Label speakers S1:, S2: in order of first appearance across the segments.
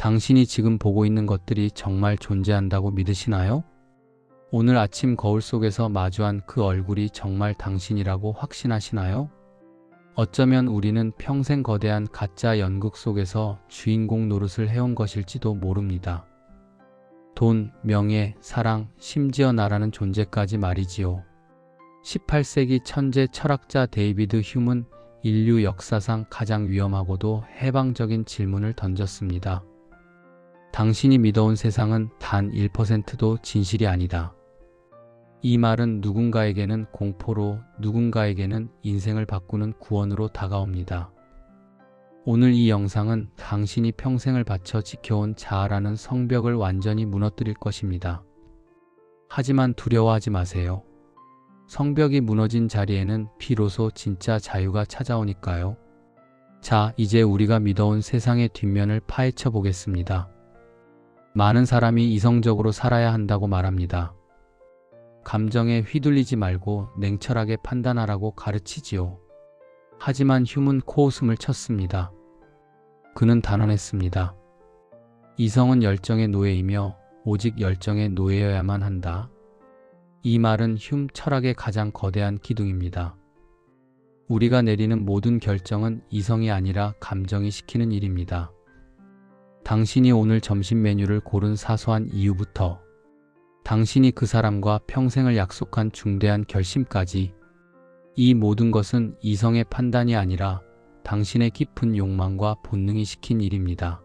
S1: 당신이 지금 보고 있는 것들이 정말 존재한다고 믿으시나요? 오늘 아침 거울 속에서 마주한 그 얼굴이 정말 당신이라고 확신하시나요? 어쩌면 우리는 평생 거대한 가짜 연극 속에서 주인공 노릇을 해온 것일지도 모릅니다. 돈, 명예, 사랑, 심지어 나라는 존재까지 말이지요. 18세기 천재 철학자 데이비드 휴문 인류 역사상 가장 위험하고도 해방적인 질문을 던졌습니다. 당신이 믿어온 세상은 단 1%도 진실이 아니다. 이 말은 누군가에게는 공포로, 누군가에게는 인생을 바꾸는 구원으로 다가옵니다. 오늘 이 영상은 당신이 평생을 바쳐 지켜온 자아라는 성벽을 완전히 무너뜨릴 것입니다. 하지만 두려워하지 마세요. 성벽이 무너진 자리에는 비로소 진짜 자유가 찾아오니까요. 자, 이제 우리가 믿어온 세상의 뒷면을 파헤쳐 보겠습니다. 많은 사람이 이성적으로 살아야 한다고 말합니다. 감정에 휘둘리지 말고 냉철하게 판단하라고 가르치지요. 하지만 휴문 코웃음을 쳤습니다. 그는 단언했습니다. 이성은 열정의 노예이며 오직 열정의 노예여야만 한다. 이 말은 흉 철학의 가장 거대한 기둥입니다. 우리가 내리는 모든 결정은 이성이 아니라 감정이 시키는 일입니다. 당신이 오늘 점심 메뉴를 고른 사소한 이유부터 당신이 그 사람과 평생을 약속한 중대한 결심까지 이 모든 것은 이성의 판단이 아니라 당신의 깊은 욕망과 본능이 시킨 일입니다.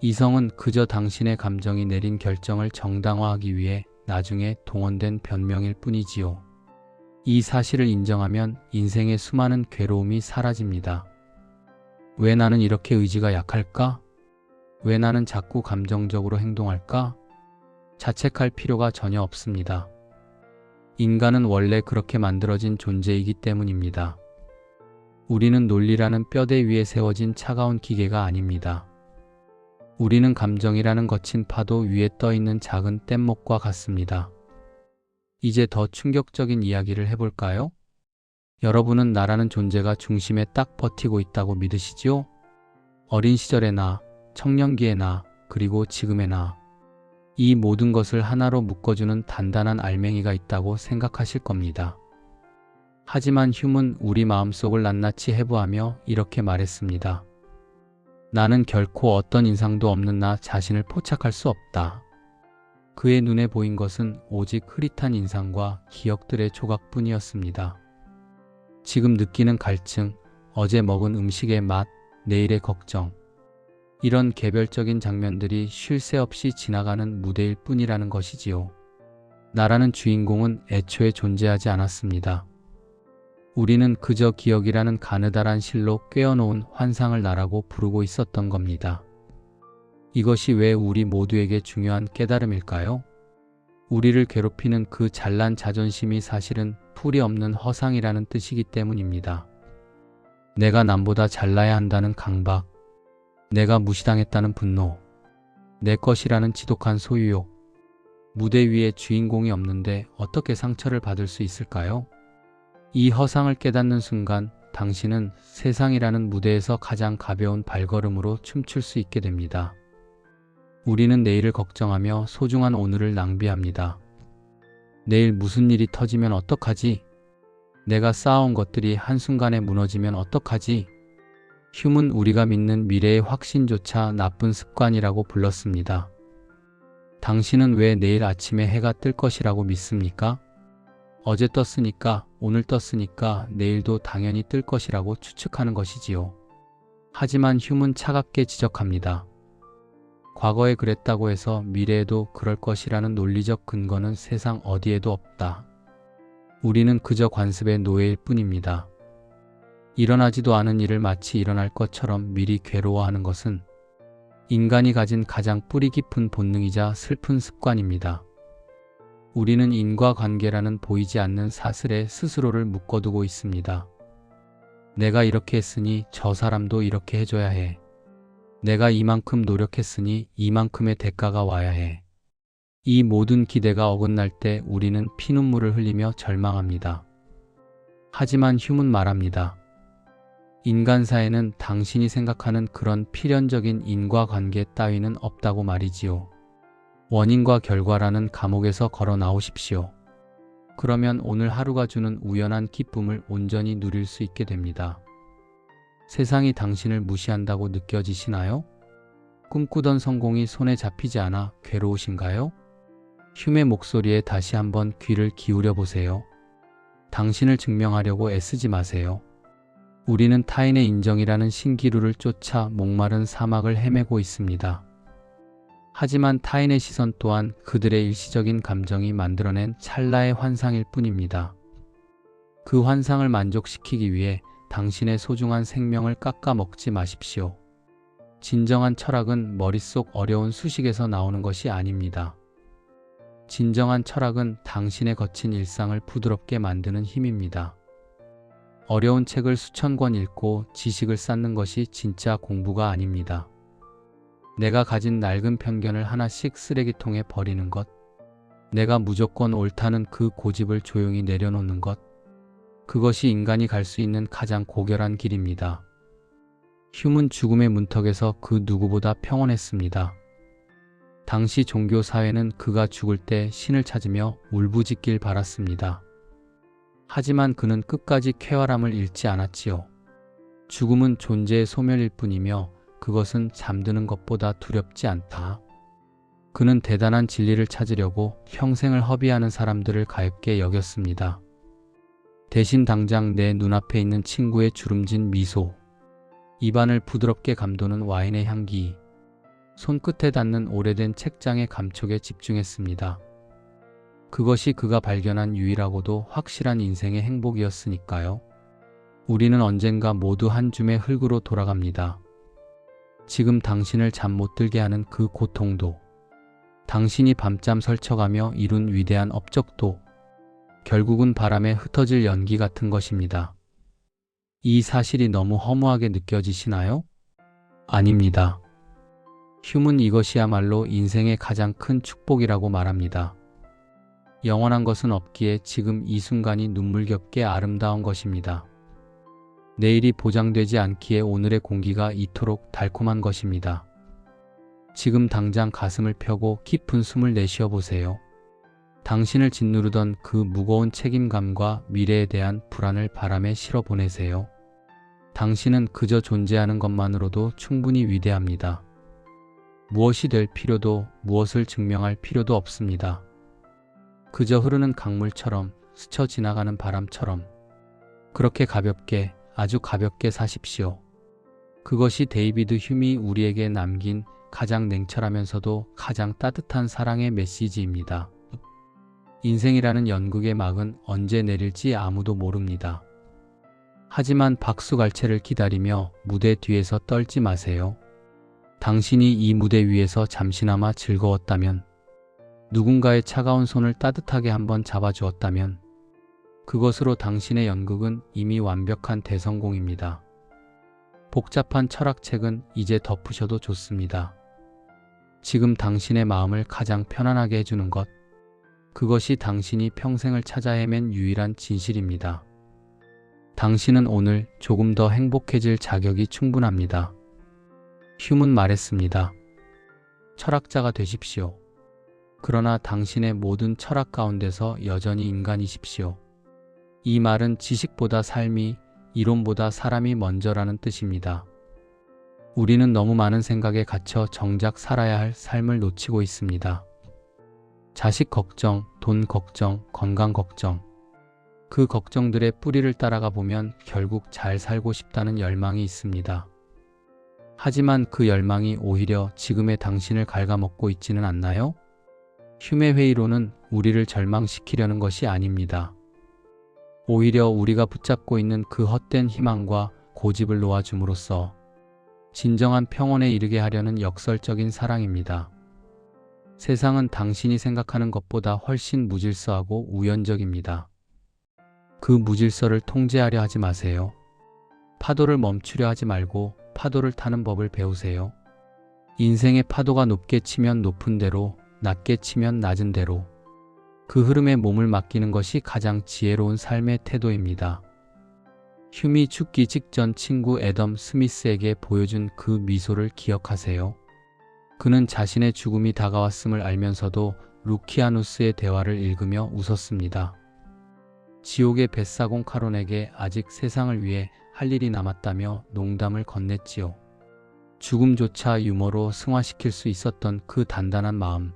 S1: 이성은 그저 당신의 감정이 내린 결정을 정당화하기 위해 나중에 동원된 변명일 뿐이지요. 이 사실을 인정하면 인생의 수많은 괴로움이 사라집니다. 왜 나는 이렇게 의지가 약할까? 왜 나는 자꾸 감정적으로 행동할까? 자책할 필요가 전혀 없습니다. 인간은 원래 그렇게 만들어진 존재이기 때문입니다. 우리는 논리라는 뼈대 위에 세워진 차가운 기계가 아닙니다. 우리는 감정이라는 거친 파도 위에 떠 있는 작은 뗏목과 같습니다. 이제 더 충격적인 이야기를 해볼까요? 여러분은 나라는 존재가 중심에 딱 버티고 있다고 믿으시지요? 어린 시절의 나, 청년기의 나, 그리고 지금의 나. 이 모든 것을 하나로 묶어주는 단단한 알맹이가 있다고 생각하실 겁니다. 하지만 휴문 우리 마음속을 낱낱이 해부하며 이렇게 말했습니다. 나는 결코 어떤 인상도 없는 나 자신을 포착할 수 없다. 그의 눈에 보인 것은 오직 흐릿한 인상과 기억들의 조각뿐이었습니다. 지금 느끼는 갈증, 어제 먹은 음식의 맛, 내일의 걱정. 이런 개별적인 장면들이 쉴 새 없이 지나가는 무대일 뿐이라는 것이지요. 나라는 주인공은 애초에 존재하지 않았습니다. 우리는 그저 기억이라는 가느다란 실로 꿰어놓은 환상을 나라고 부르고 있었던 겁니다. 이것이 왜 우리 모두에게 중요한 깨달음일까요? 우리를 괴롭히는 그 잘난 자존심이 사실은 풀이 없는 허상이라는 뜻이기 때문입니다. 내가 남보다 잘나야 한다는 강박, 내가 무시당했다는 분노, 내 것이라는 지독한 소유욕, 무대 위에 주인공이 없는데 어떻게 상처를 받을 수 있을까요? 이 허상을 깨닫는 순간 당신은 세상이라는 무대에서 가장 가벼운 발걸음으로 춤출 수 있게 됩니다. 우리는 내일을 걱정하며 소중한 오늘을 낭비합니다. 내일 무슨 일이 터지면 어떡하지? 내가 쌓아온 것들이 한순간에 무너지면 어떡하지? 휴문 우리가 믿는 미래의 확신조차 나쁜 습관이라고 불렀습니다. 당신은 왜 내일 아침에 해가 뜰 것이라고 믿습니까? 어제 떴으니까, 오늘 떴으니까 내일도 당연히 뜰 것이라고 추측하는 것이지요. 하지만 휴문 차갑게 지적합니다. 과거에 그랬다고 해서 미래에도 그럴 것이라는 논리적 근거는 세상 어디에도 없다. 우리는 그저 관습의 노예일 뿐입니다. 일어나지도 않은 일을 마치 일어날 것처럼 미리 괴로워하는 것은 인간이 가진 가장 뿌리 깊은 본능이자 슬픈 습관입니다. 우리는 인과관계라는 보이지 않는 사슬에 스스로를 묶어두고 있습니다. 내가 이렇게 했으니 저 사람도 이렇게 해줘야 해. 내가 이만큼 노력했으니 이만큼의 대가가 와야 해. 이 모든 기대가 어긋날 때 우리는 피눈물을 흘리며 절망합니다. 하지만 휴문 말합니다. 인간사에는 당신이 생각하는 그런 필연적인 인과관계 따위는 없다고 말이지요. 원인과 결과라는 감옥에서 걸어 나오십시오. 그러면 오늘 하루가 주는 우연한 기쁨을 온전히 누릴 수 있게 됩니다. 세상이 당신을 무시한다고 느껴지시나요? 꿈꾸던 성공이 손에 잡히지 않아 괴로우신가요? 흉의 목소리에 다시 한번 귀를 기울여 보세요. 당신을 증명하려고 애쓰지 마세요. 우리는 타인의 인정이라는 신기루를 쫓아 목마른 사막을 헤매고 있습니다. 하지만 타인의 시선 또한 그들의 일시적인 감정이 만들어낸 찰나의 환상일 뿐입니다. 그 환상을 만족시키기 위해 당신의 소중한 생명을 깎아 먹지 마십시오. 진정한 철학은 머릿속 어려운 수식에서 나오는 것이 아닙니다. 진정한 철학은 당신의 거친 일상을 부드럽게 만드는 힘입니다. 어려운 책을 수천 권 읽고 지식을 쌓는 것이 진짜 공부가 아닙니다. 내가 가진 낡은 편견을 하나씩 쓰레기통에 버리는 것, 내가 무조건 옳다는 그 고집을 조용히 내려놓는 것, 그것이 인간이 갈 수 있는 가장 고결한 길입니다. 휴문 죽음의 문턱에서 그 누구보다 평온했습니다. 당시 종교 사회는 그가 죽을 때 신을 찾으며 울부짖길 바랐습니다. 하지만 그는 끝까지 쾌활함을 잃지 않았지요. 죽음은 존재의 소멸일 뿐이며 그것은 잠드는 것보다 두렵지 않다. 그는 대단한 진리를 찾으려고 평생을 허비하는 사람들을 가엾게 여겼습니다. 대신 당장 내 눈앞에 있는 친구의 주름진 미소, 입안을 부드럽게 감도는 와인의 향기, 손끝에 닿는 오래된 책장의 감촉에 집중했습니다. 그것이 그가 발견한 유일하고도 확실한 인생의 행복이었으니까요. 우리는 언젠가 모두 한 줌의 흙으로 돌아갑니다. 지금 당신을 잠 못 들게 하는 그 고통도, 당신이 밤잠 설쳐가며 이룬 위대한 업적도, 결국은 바람에 흩어질 연기 같은 것입니다. 이 사실이 너무 허무하게 느껴지시나요? 아닙니다. 휴문 이것이야말로 인생의 가장 큰 축복이라고 말합니다. 영원한 것은 없기에 지금 이 순간이 눈물겹게 아름다운 것입니다. 내일이 보장되지 않기에 오늘의 공기가 이토록 달콤한 것입니다. 지금 당장 가슴을 펴고 깊은 숨을 내쉬어 보세요. 당신을 짓누르던 그 무거운 책임감과 미래에 대한 불안을 바람에 실어 보내세요. 당신은 그저 존재하는 것만으로도 충분히 위대합니다. 무엇이 될 필요도 무엇을 증명할 필요도 없습니다. 그저 흐르는 강물처럼 스쳐 지나가는 바람처럼 그렇게 가볍게 아주 가볍게 사십시오. 그것이 데이비드 휴미 우리에게 남긴 가장 냉철하면서도 가장 따뜻한 사랑의 메시지입니다. 인생이라는 연극의 막은 언제 내릴지 아무도 모릅니다. 하지만 박수갈채를 기다리며 무대 뒤에서 떨지 마세요. 당신이 이 무대 위에서 잠시나마 즐거웠다면, 누군가의 차가운 손을 따뜻하게 한번 잡아주었다면, 그것으로 당신의 연극은 이미 완벽한 대성공입니다. 복잡한 철학책은 이제 덮으셔도 좋습니다. 지금 당신의 마음을 가장 편안하게 해주는 것, 그것이 당신이 평생을 찾아 헤맨 유일한 진실입니다. 당신은 오늘 조금 더 행복해질 자격이 충분합니다. 휴문 말했습니다. 철학자가 되십시오. 그러나 당신의 모든 철학 가운데서 여전히 인간이십시오. 이 말은 지식보다 삶이, 이론보다 사람이 먼저라는 뜻입니다. 우리는 너무 많은 생각에 갇혀 정작 살아야 할 삶을 놓치고 있습니다. 자식 걱정, 돈 걱정, 건강 걱정. 그 걱정들의 뿌리를 따라가 보면 결국 잘 살고 싶다는 열망이 있습니다. 하지만 그 열망이 오히려 지금의 당신을 갉아먹고 있지는 않나요? 휴메 회의로는 우리를 절망시키려는 것이 아닙니다. 오히려 우리가 붙잡고 있는 그 헛된 희망과 고집을 놓아줌으로써 진정한 평온에 이르게 하려는 역설적인 사랑입니다. 세상은 당신이 생각하는 것보다 훨씬 무질서하고 우연적입니다. 그 무질서를 통제하려 하지 마세요. 파도를 멈추려 하지 말고 파도를 타는 법을 배우세요. 인생의 파도가 높게 치면 높은 대로, 낮게 치면 낮은 대로, 그 흐름에 몸을 맡기는 것이 가장 지혜로운 삶의 태도입니다. 휴미 죽기 직전 친구 애덤 스미스에게 보여준 그 미소를 기억하세요. 그는 자신의 죽음이 다가왔음을 알면서도 루키아누스의 대화를 읽으며 웃었습니다. 지옥의 뱃사공 카론에게 아직 세상을 위해 할 일이 남았다며 농담을 건넸지요. 죽음조차 유머로 승화시킬 수 있었던 그 단단한 마음.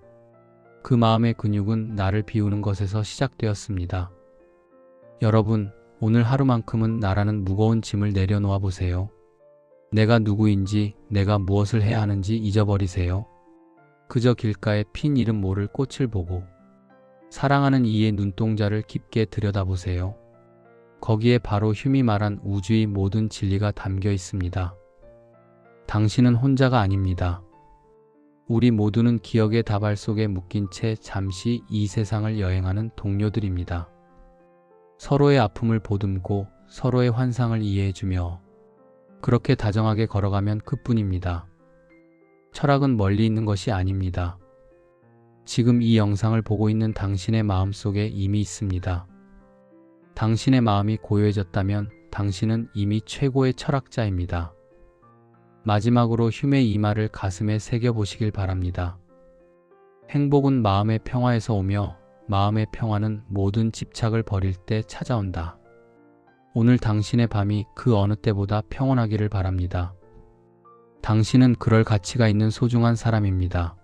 S1: 그 마음의 근육은 나를 비우는 것에서 시작되었습니다. 여러분, 오늘 하루만큼은 나라는 무거운 짐을 내려놓아 보세요. 내가 누구인지, 내가 무엇을 해야 하는지 잊어버리세요. 그저 길가에 핀 이름 모를 꽃을 보고 사랑하는 이의 눈동자를 깊게 들여다보세요. 거기에 바로 휴미 말한 우주의 모든 진리가 담겨 있습니다. 당신은 혼자가 아닙니다. 우리 모두는 기억의 다발 속에 묶인 채 잠시 이 세상을 여행하는 동료들입니다. 서로의 아픔을 보듬고 서로의 환상을 이해해주며 그렇게 다정하게 걸어가면 그뿐입니다. 철학은 멀리 있는 것이 아닙니다. 지금 이 영상을 보고 있는 당신의 마음 속에 이미 있습니다. 당신의 마음이 고요해졌다면 당신은 이미 최고의 철학자입니다. 마지막으로 휴메의 이 말을 가슴에 새겨보시길 바랍니다. 행복은 마음의 평화에서 오며 마음의 평화는 모든 집착을 버릴 때 찾아온다. 오늘 당신의 밤이 그 어느 때보다 평온하기를 바랍니다. 당신은 그럴 가치가 있는 소중한 사람입니다.